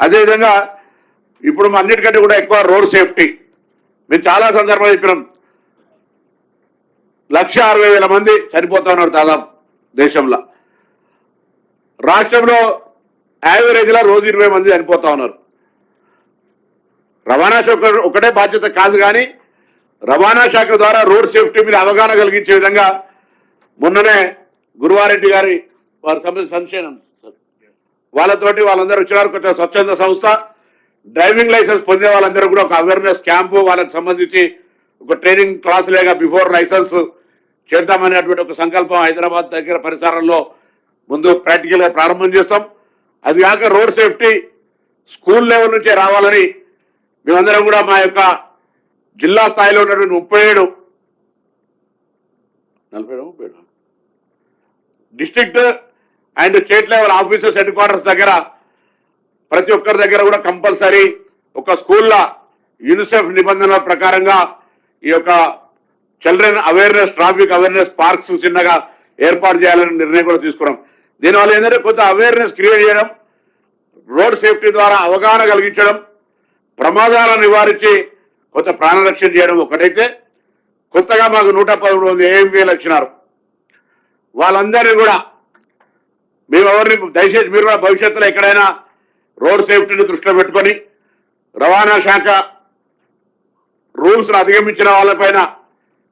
అదేవిధంగా ఇప్పుడు మా అన్నిటికంటే కూడా ఎక్కువ రోడ్ సేఫ్టీ. మేము చాలా సందర్భాలు చెప్పినాం. లక్ష అరవై వేల మంది చనిపోతా ఉన్నారు దాదాపు దేశంలో. రాష్ట్రంలో యావరేజ్లో రోజు ఇరవై మంది చనిపోతా ఉన్నారు. రవాణా శాఖ ఒకటే బాధ్యత కాదు కానీ రవాణా శాఖ ద్వారా రోడ్ సేఫ్టీ మీద అవగాహన కలిగించే విధంగా మొన్ననే గురువారెడ్డి గారి వారి సంబంధించి సంశయం వాళ్ళతోటి వాళ్ళందరూ వచ్చినారు. కొంచెం స్వచ్ఛంద సంస్థ. డ్రైవింగ్ లైసెన్స్ పొందే వాళ్ళందరూ కూడా ఒక అవేర్నెస్ క్యాంపు వాళ్ళకి సంబంధించి ఒక ట్రైనింగ్ క్లాస్ లేక బిఫోర్ లైసెన్స్ చేద్దామనేటువంటి ఒక సంకల్పం హైదరాబాద్ దగ్గర పరిసరాల్లో ముందు ప్రాక్టికల్గా ప్రారంభం చేస్తాం. అది కాక రోడ్ సేఫ్టీ స్కూల్ లెవెల్ నుంచే రావాలని మేమందరం కూడా మా యొక్క జిల్లా స్థాయిలో ఉన్నటువంటి ముప్పై ఏడు నలభై ఏడు, ముప్పై ఏడు. District and state level officers headquarters దగ్గర ప్రతి ఒక్కరి దగ్గర కూడా కంపల్సరీ ఒక స్కూల్లో యూనిసెఫ్ నిబంధనల ప్రకారంగా ఈ యొక్క children awareness traffic awareness parks చిన్నగా ఏర్పాటు చేయాలని నిర్ణయం కూడా తీసుకున్నాం. దీనివల్ల ఏంటంటే కొంత అవేర్నెస్ క్రియేట్ చేయడం రోడ్ సేఫ్టీ ద్వారా అవగాహన కలిగించడం ప్రమాదాలను నివారించి కొంత ప్రాణరక్షణ చేయడం ఒకటైతే కొత్తగా మాకు నూట పదమూడు మంది ఏఎంపీలు వచ్చినారు. వాళ్ళందరినీ కూడా మేము ఎవరిని దయచేసి మీరు కూడా భవిష్యత్తులో ఎక్కడైనా రోడ్ సేఫ్టీని దృష్టిలో పెట్టుకొని రవాణా శాఖ రూల్స్ను అధిగమించిన వాళ్ళపైన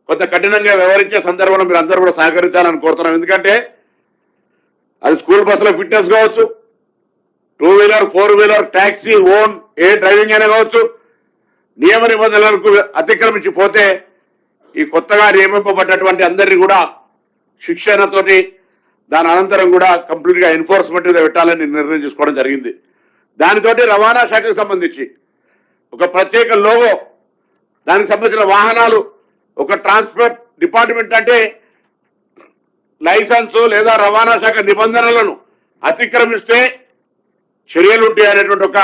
కొంత కఠినంగా వ్యవహరించే సందర్భంలో మీరు అందరూ కూడా సహకరించాలని కోరుతున్నాం. ఎందుకంటే అది స్కూల్ బస్సులో ఫిట్నెస్ కావచ్చు two wheeler four wheeler taxi own a driving అయినా కావచ్చు నియమ నిబంధనలకు అతిక్రమించి పోతే ఈ కొత్తగా నియమింపబడ్డటువంటి అందరినీ కూడా శిక్షణతోటి దాని అనంతరం కూడా కంప్లీట్గా ఎన్ఫోర్స్మెంట్ మీద పెట్టాలని నిర్ణయం తీసుకోవడం జరిగింది. దానితోటి రవాణా శాఖకు సంబంధించి ఒక ప్రత్యేక లోగో దానికి సంబంధించిన వాహనాలు ఒక ట్రాన్స్పోర్ట్ డిపార్ట్మెంట్ అంటే లైసెన్సు లేదా రవాణా శాఖ నిబంధనలను అతిక్రమిస్తే చర్యలు ఉంటాయి అనేటువంటి ఒక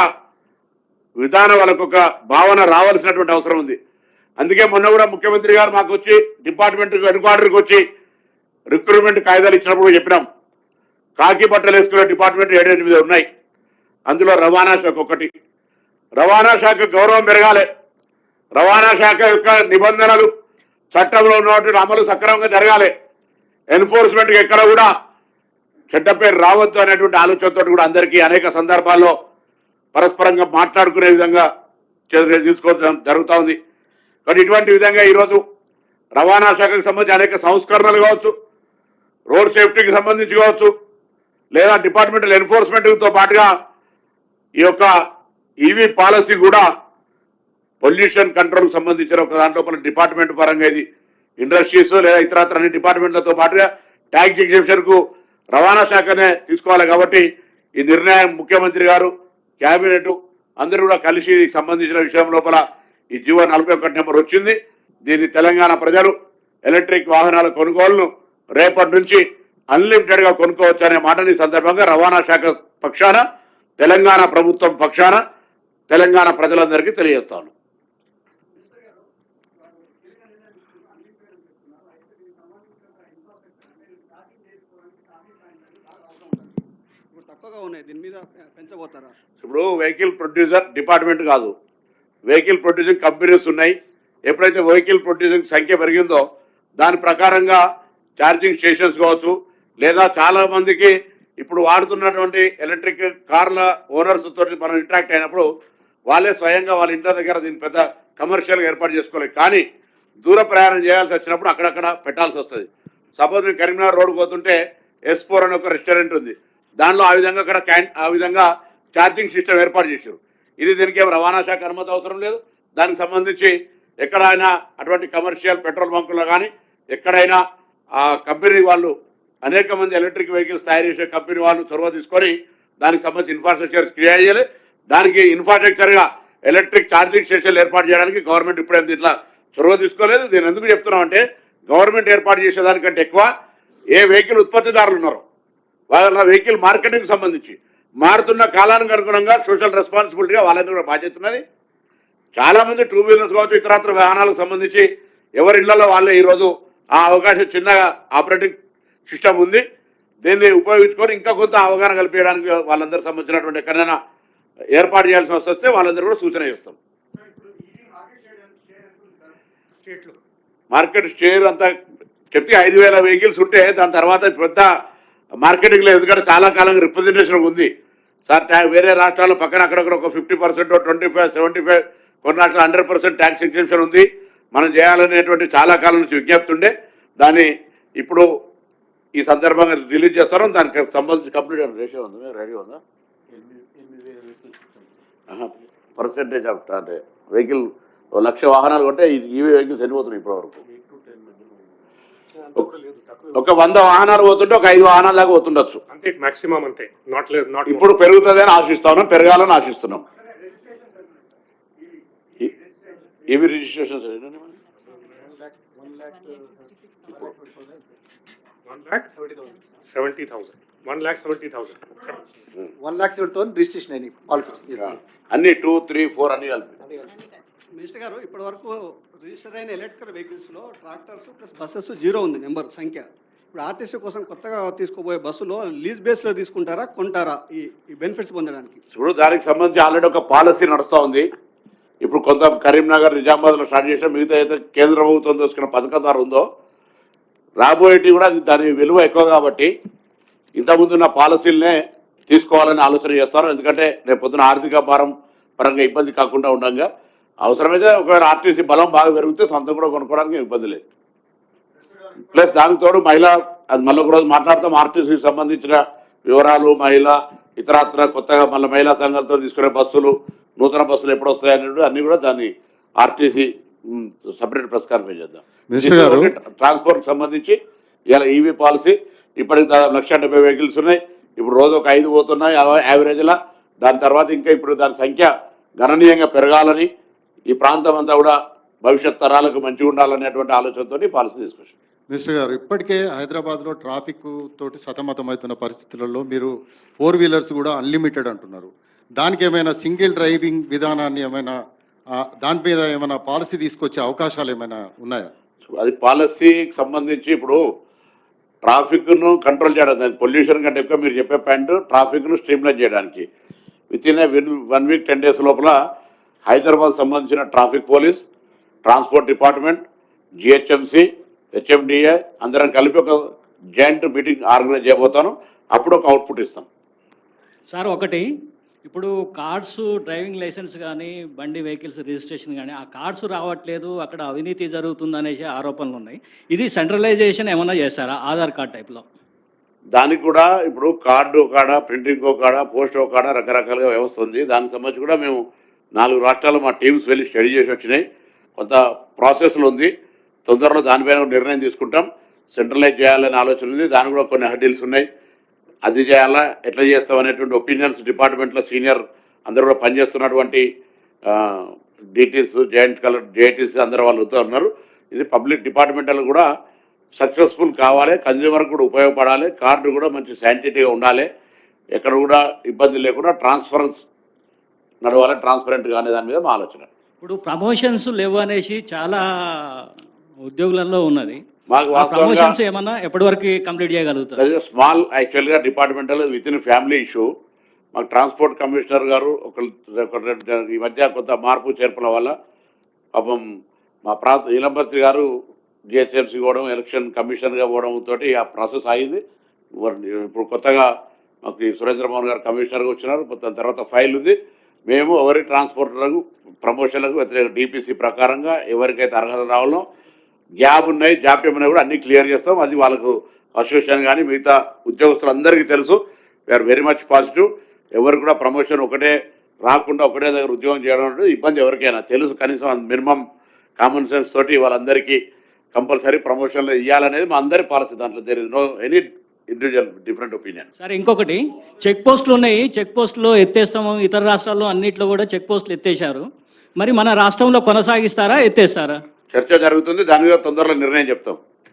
విధానం వాళ్ళకు ఒక భావన రావాల్సినటువంటి అవసరం ఉంది. అందుకే మొన్న కూడా ముఖ్యమంత్రి గారు మాకు వచ్చి డిపార్ట్మెంట్ హెడ్ క్వార్టర్కి వచ్చి రిక్రూట్మెంట్ కాయిదాలు ఇచ్చినప్పుడు చెప్పినాం. కాకి బట్టలు వేసుకునే డిపార్ట్మెంట్ ఏడు ఎనిమిది ఉన్నాయి. అందులో రవాణా శాఖ ఒకటి. రవాణా శాఖ గౌరవం పెరగాలి. రవాణా శాఖ యొక్క నిబంధనలు చట్టంలో ఉన్నటువంటి అమలు సక్రమంగా జరగాలి. ఎన్ఫోర్స్మెంట్ ఎక్కడ కూడా చెడ్డ పేరు రావద్దు అనేటువంటి ఆలోచనతో కూడా అందరికీ అనేక సందర్భాల్లో పరస్పరంగా మాట్లాడుకునే విధంగా చర్యలు తీసుకోవడం జరుగుతూ ఉంది. కానీ ఇటువంటి విధంగా ఈరోజు రవాణా శాఖకు సంబంధించి అనేక సంస్కరణలు కావచ్చు రోడ్ సేఫ్టీకి సంబంధించి కావచ్చు లేదా డిపార్ట్మెంటల్ ఎన్ఫోర్స్మెంట్తో పాటుగా ఈ యొక్క ఈవీ పాలసీ కూడా పొల్యూషన్ కంట్రోల్ సంబంధించిన ఒక దాంట్లో మన డిపార్ట్మెంట్ పరంగా ఇది. ఇండస్ట్రీస్ లేదా ఇతరత్ర అన్ని డిపార్ట్మెంట్లతో పాటుగా ట్యాక్స్ ఎగ్జిబిషన్కు రవాణా శాఖనే తీసుకోవాలి కాబట్టి ఈ నిర్ణయం ముఖ్యమంత్రి గారు క్యాబినెట్ అందరూ కూడా కలిసి సంబంధించిన విషయం లోపల ఈ జీవో నలభై ఒకటి నెంబర్ వచ్చింది. దీన్ని తెలంగాణ ప్రజలు ఎలక్ట్రిక్ వాహనాల కొనుగోలును రేపటి నుంచి అన్లిమిటెడ్గా కొనుక్కోవచ్చు అనే మాటని ఈ సందర్భంగా రవాణా శాఖ పక్షాన తెలంగాణ ప్రభుత్వం పక్షాన తెలంగాణ ప్రజలందరికీ తెలియజేస్తాను. ఇప్పుడు వెహికల్ ప్రొడ్యూసర్ డిపార్ట్మెంట్ కాదు. వెహికల్ ప్రొడ్యూసింగ్ కంపెనీస్ ఉన్నాయి. ఎప్పుడైతే వెహికల్ ప్రొడ్యూసింగ్ సంఖ్య పెరిగిందో దాని ప్రకారంగా ఛార్జింగ్ స్టేషన్స్ కావచ్చు లేదా చాలా మందికి ఇప్పుడు వాడుతున్నటువంటి ఎలక్ట్రిక్ కార్ల ఓనర్స్ తోటి మనం ఇంటరాక్ట్ అయినప్పుడు వాళ్ళే స్వయంగా వాళ్ళ ఇంటి దగ్గర దీన్ని పెద్ద కమర్షియల్గా ఏర్పాటు చేసుకోలేదు కానీ దూర ప్రయాణం చేయాల్సి వచ్చినప్పుడు అక్కడక్కడ పెట్టాల్సి వస్తుంది. సపోజ్ మేము కరీంనగర్ రోడ్ పోతుంటే ఎస్ ఫోర్ అనే ఒక రెస్టారెంట్ ఉంది. దానిలో ఆ విధంగా అక్కడ క్యాన్ ఆ విధంగా ఛార్జింగ్ సిస్టమ్ ఏర్పాటు చేశారు. ఇది దీనికి రవాణా శాఖ అనుమతి అవసరం లేదు. దానికి సంబంధించి ఎక్కడైనా అటువంటి కమర్షియల్ పెట్రోల్ బంకుల్లో కానీ ఎక్కడైనా ఆ కంపెనీ వాళ్ళు అనేక మంది ఎలక్ట్రిక్ వెహికల్స్ తయారు చేసే కంపెనీ వాళ్ళు చొరవ తీసుకొని దానికి సంబంధించి ఇన్ఫ్రాస్ట్రక్చర్ క్రియేట్ చేయాలి దానికి ఇన్ఫ్రాస్ట్రక్చర్గా ఎలక్ట్రిక్ ఛార్జింగ్ స్టేషన్లు ఏర్పాటు చేయడానికి గవర్నమెంట్ ఇప్పుడేం ఇట్లా చొరవ తీసుకోలేదు. దీని ఎందుకు చెప్తున్నాం అంటే గవర్నమెంట్ ఏర్పాటు చేసేదానికంటే ఎక్కువ ఏ వెహికల్ ఉత్పత్తిదారులు ఉన్నారో. వాళ్ళ వెహికల్ మార్కెటింగ్ సంబంధించి మారుతున్న కాలానికి అనుగుణంగా సోషల్ రెస్పాన్సిబిలిటీగా వాళ్ళందరూ కూడా బాధ్యత ఉన్నది. చాలామంది టూ వీలర్స్ కావచ్చు ఇతరత్ర వాహనాలకు సంబంధించి ఎవరి ఇళ్ళలో వాళ్ళే ఈరోజు ఆ అవకాశం చిన్నగా ఆపరేటింగ్ సిస్టమ్ ఉంది. దీన్ని ఉపయోగించుకొని ఇంకా కొంత అవగాహన కల్పించడానికి వాళ్ళందరూ సంబంధించినటువంటి ఎక్కడైనా ఏర్పాటు చేయాల్సి వస్తే వాళ్ళందరూ కూడా సూచన చేస్తాం. మార్కెట్ షేర్ అంతా చెప్తే ఐదు వేల వెహికల్స్ ఉంటే దాని తర్వాత పెద్ద మార్కెటింగ్ లేదు ఎందుకంటే చాలా కాలంగా రిప్రజెంటేషన్ ఉంది. సార్ వేరే రాష్ట్రాల్లో పక్కన అక్కడక్కడ ఒక fifty percent twenty five seventy five కొన్ని రాష్ట్రాలు హండ్రెడ్ పర్సెంట్ ట్యాక్స్ ఎగ్జెంప్షన్ ఉంది. మనం చేయాలనేటువంటి చాలా కాలం నుంచి విజ్ఞప్తి ఉండే దాన్ని ఇప్పుడు ఈ సందర్భంగా రిలీజ్ చేస్తారో దానికి సంబంధించి కంప్లీట్ రేషియో ఉంది? రెడీ ఉందా? పర్సెంటేజ్ ఆఫ్ అంటే వెహికల్ లక్ష వాహనాలు కొంటే ఈవీ వెహికల్స్ ఎన్ని పోతున్నాయి ఇప్పటి వరకు ఒక వంద వాహనాలు పోతుంటే ఒక ఐదు వాహనాల దాకా పోతుండొచ్చు. అంతే మాక్సిమం అంతే. నాట్ ఇప్పుడు పెరుగుతుందని ఆశిస్తా ఉన్నాం పెరగాలని ఆశిస్తున్నాం ఈ- ఇవి registrations one lakh seventy thousand. One lakh seventy thousand. One lakh seven thousand registration అయినాయి పాలసీస్. అన్ని టూ త్రీ ఫోర్ అన్ని కలిపి. మినిస్టర్ గారు ఇప్పటి వరకు రిజిస్టర్ అయిన ఎలక్ట్రికల్ వెహికల్స్లో ట్రాక్టర్స్ ప్లస్ బస్సెస్ జీరో ఉంది నెంబర్ సంఖ్య. ఇప్పుడు ఆర్టీసీ కోసం కొత్తగా తీసుకోబోయే బస్సులో లీజ్ బేస్లో తీసుకుంటారా కొంటారా? ఈ ఈ బెనిఫిట్స్ పొందడానికి. ఇప్పుడు దానికి సంబంధించి ఆల్రెడీ ఒక పాలసీ నడుస్తూ ఉంది. ఇప్పుడు కొంత కరీంనగర్ నిజామాబాద్లో స్టార్ట్ చేసిన మిగతా అయితే కేంద్ర ప్రభుత్వం తీసుకున్న పథకం ద్వారా ఉందో రాబోయేటి కూడా అది దాని విలువ ఎక్కువ కాబట్టి ఇంతకుముందు ఉన్న పాలసీలనే తీసుకోవాలని ఆలోచన చేస్తారు. ఎందుకంటే రేపు పొద్దున ఆర్థిక భారం పరంగా ఇబ్బంది కాకుండా ఉండగా అవసరమైతే ఒకవేళ ఆర్టీసీ బలం బాగా పెరిగితే సొంతం కూడా కొనుక్కోవడానికి ఇబ్బంది లేదు. ప్లస్ దానికి తోడు మహిళ అది మళ్ళీ ఒకరోజు మాట్లాడతాం ఆర్టీసీకి సంబంధించిన వివరాలు మహిళ ఇతరత్ర కొత్తగా మళ్ళీ మహిళా సంఘాలతో తీసుకునే బస్సులు నూతన బస్సులు ఎప్పుడు వస్తాయి అనేది అన్ని కూడా దాన్ని ఆర్టీసీ సపరేట్ ప్రెస్ కాన్ఫరెన్స్ చేద్దాం. మినిస్టర్ గారు. ట్రాన్స్పోర్ట్ సంబంధించి ఇలా ఈవీ పాలసీ ఇప్పటికి దాదాపు లక్ష డెబ్బై వెహికల్స్ ఉన్నాయి. ఇప్పుడు రోజు ఒక ఐదు పోతున్నాయి యావరేజ్లా. దాని తర్వాత ఇంకా ఇప్పుడు దాని సంఖ్య గణనీయంగా పెరగాలని ఈ ప్రాంతం అంతా కూడా భవిష్యత్ తరాలకు మంచిగా ఉండాలనేటువంటి ఆలోచనతో పాలసీ తీసుకొచ్చాం మినిస్టర్ గారు ఇప్పటికే హైదరాబాద్లో ట్రాఫిక్ తోటి సతమతమవుతున్న పరిస్థితులలో మీరు ఫోర్ వీలర్స్ కూడా అన్లిమిటెడ్ అంటున్నారు. దానికి ఏమైనా సింగిల్ డ్రైవింగ్ విధానాన్ని ఏమైనా ఆ, దాని మీద ఏమైనా పాలసీ తీసుకొచ్చే అవకాశాలు ఏమైనా ఉన్నాయా? అది పాలసీకి సంబంధించి ఇప్పుడు ట్రాఫిక్ను కంట్రోల్ చేయడం దాని పొల్యూషన్ కంటే ఎక్కువ మీరు చెప్పే పాయింట్ ట్రాఫిక్ను స్ట్రీమ్లైన్ చేయడానికి. Within one week ten days లోపల హైదరాబాద్ సంబంధించిన traffic police transport department GHMC HMDA అందరం కలిపి ఒక జాయింట్ మీటింగ్ ఆర్గనైజ్ చేయబోతాను. అప్పుడు ఒక అవుట్పుట్ ఇస్తాం. సార్ ఒకటి ఇప్పుడు కార్డ్స్ డ్రైవింగ్ లైసెన్స్ కానీ బండి వెహికల్స్ రిజిస్ట్రేషన్ కానీ ఆ కార్డ్స్ రావట్లేదు అక్కడ అవినీతి జరుగుతుంది అనేసి ఆరోపణలు ఉన్నాయి. ఇది సెంట్రలైజేషన్ ఏమైనా చేస్తారా ఆధార్ కార్డ్ టైప్లో? దానికి కూడా ఇప్పుడు కార్డు కాడ ప్రింటింగ్ కాడ పోస్ట్ కాడ రకరకాలుగా వ్యవస్థ ఉంది. దానికి సంబంధించి కూడా మేము నాలుగు రాష్ట్రాలు మా టీమ్స్ వెళ్ళి స్టడీ చేసి వచ్చినాయి. కొంత ప్రాసెస్లో ఉంది. తొందరలో దానిపైన నిర్ణయం తీసుకుంటాం. సెంట్రలైజ్ చేయాలనే ఆలోచన ఉంది. దానికి కూడా కొన్ని హడ్డీల్స్ ఉన్నాయి. అది చేయాలా? ఎట్లా చేస్తాం అనేటువంటి ఒపీనియన్స్ డిపార్ట్మెంట్లో సీనియర్ అందరూ కూడా పనిచేస్తున్నటువంటి డీటీస్ జాయింట్ కలర్ జేఐటీస్ అందరూ వాళ్ళు ఉన్నారు. ఇది పబ్లిక్ డిపార్ట్మెంటల్ కూడా సక్సెస్ఫుల్ కావాలి కన్జ్యూమర్ కూడా ఉపయోగపడాలి కార్డు కూడా మంచి శాంటిటీగా ఉండాలి. ఎక్కడ కూడా ఇబ్బంది లేకుండా ట్రాన్స్ఫరెన్స్ నడవాలి ట్రాన్స్పరెంట్గా అనే దాని మీద మా ఆలోచన. ఇప్పుడు ప్రమోషన్స్ లేవు అనేసి చాలా ఉద్యోగులలో ఉన్నది. మాకు ప్రమోషన్స్ ఏమన్నా ఎప్పటి వరకు కంప్లీట్ చేయగలుగుతారు? స్మాల్ యాక్చువల్గా departmental with in family issue మాకు ట్రాన్స్పోర్ట్ కమిషనర్ గారు ఒక ఈ మధ్య కొంత మార్పు చేర్పుల వల్ల పాపం మా ప్రాంత నీలంబర్తి గారు జిహెచ్ఎంసీ పోవడం ఎలక్షన్ కమిషనర్గా పోవడం తోటి ఆ ప్రాసెస్ అయింది ఇప్పుడు కొత్తగా మాకు సురేంద్రమోహన్ గారు కమిషనర్గా వచ్చినారు. దాని తర్వాత ఫైల్ ఉంది. మేము ఎవరి ట్రాన్స్పోర్టర్లకు ప్రమోషన్లకు వ్యతిరేక డిపిసి ప్రకారంగా ఎవరికైతే అర్హత రావాలో గ్యాప్ ఉన్నాయి జాప్యం ఉన్నాయి కూడా అన్ని క్లియర్ చేస్తాం. అది వాళ్ళకు అసోసియేషన్ కానీ మిగతా ఉద్యోగస్తులందరికీ తెలుసు. వీఆర్ వెరీ మచ్ పాజిటివ్ ఎవరు కూడా ప్రమోషన్ ఒకటే రాకుండా ఒకటే దగ్గర ఉద్యోగం చేయడం అంటే ఇబ్బంది ఎవరికైనా తెలుసు. కనీసం మినిమం కామన్ సెన్స్ తోటి వాళ్ళందరికీ కంపల్సరీ ప్రమోషన్లు ఇవ్వాలనేది మా అందరి పాలసీ దాంట్లో. There no any individual different opinion sir ఇంకొకటి చెక్ పోస్టులు ఉన్నాయి. చెక్ పోస్టులు ఎత్తేస్తాము. ఇతర రాష్ట్రాల్లో అన్నిట్లో కూడా చెక్ పోస్టులు ఎత్తేసారు మరి మన రాష్ట్రంలో కొనసాగిస్తారా ఎత్తేస్తారా? చర్చ జరుగుతుంది దాని మీద తొందరలో నిర్ణయం చెప్తాం.